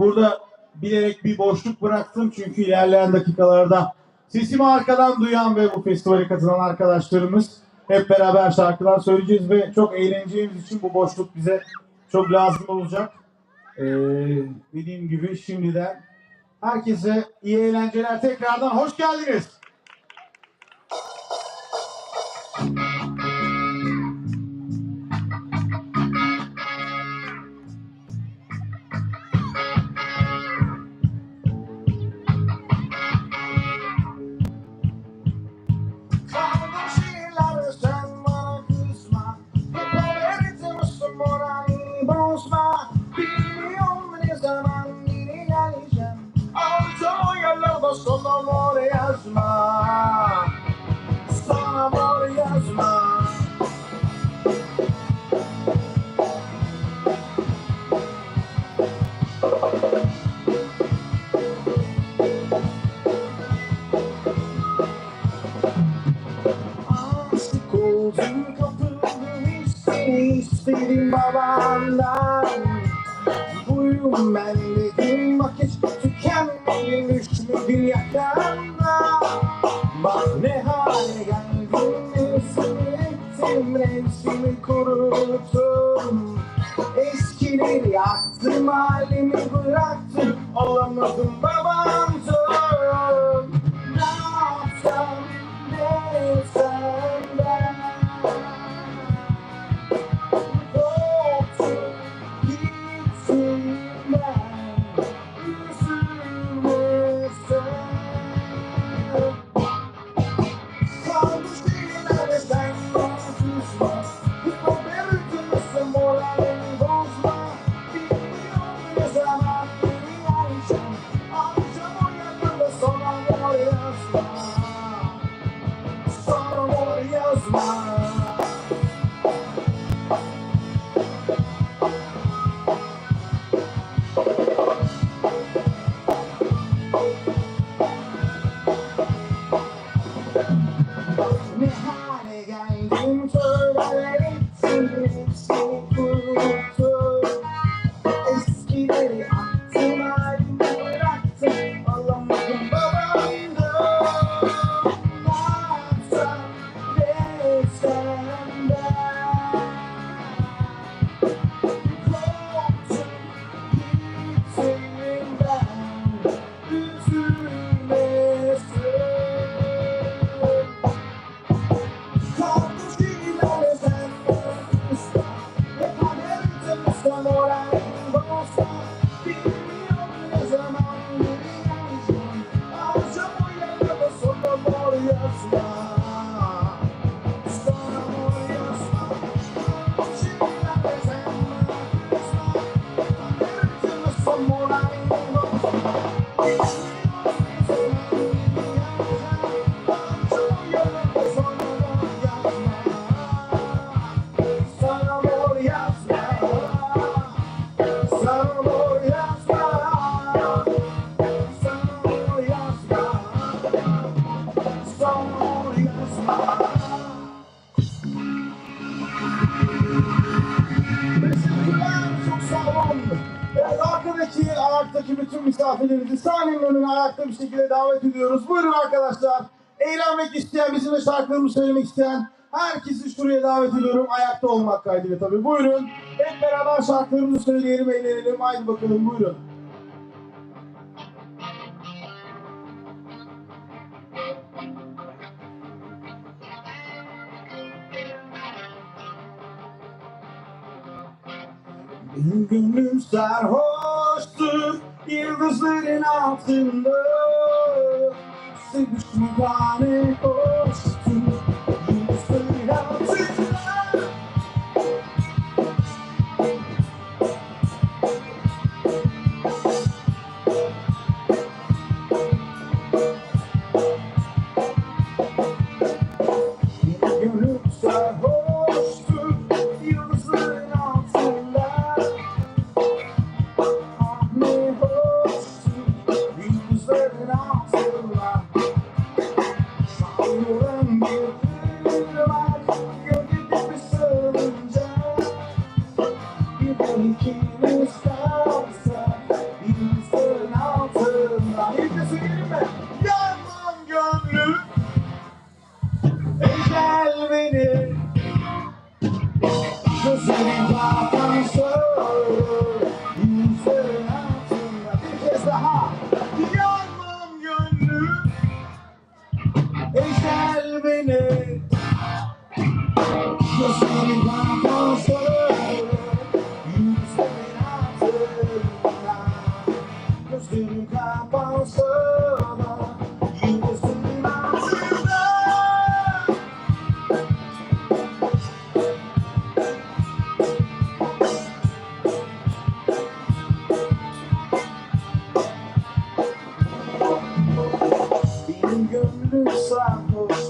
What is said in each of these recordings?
burada bilerek bir boşluk bıraktım çünkü ilerleyen dakikalarda sesimi arkadan duyan ve bu festivale katılan arkadaşlarımız hep beraber şarkılar söyleyeceğiz ve çok eğleneceğimiz için bu boşluk bize çok lazım olacak. Ee, dediğim gibi şimdiden herkese iyi eğlenceler tekrardan hoş geldiniz. Oldum kapıldım seni istedim babandan Buyum ben dedim vakit tükenmemiş müdür yakanda Bak ne hale geldim nesini ettim resmi kuruttum Eskileri yaktım halimi bıraktım olamadım babandım arkadaki, ayaktaki bütün misafirlerimizi sahnenin önüne ayakta bir şekilde davet ediyoruz. Buyurun arkadaşlar. Eğlenmek isteyen, bizimle şarkılarımı söylemek isteyen herkesi şuraya davet ediyorum. Ayakta olmak kaydıyla tabii. Buyurun. Hep beraber şarkılarımızı söyleyelim, eğlenelim. Haydi bakalım buyurun. Gönlüm sarhoştu Yıldızların altında Sevişme bana to. slap post.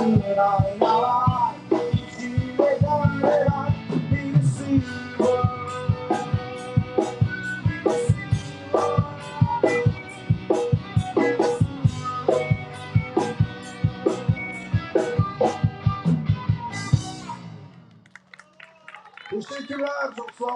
bütün aynalar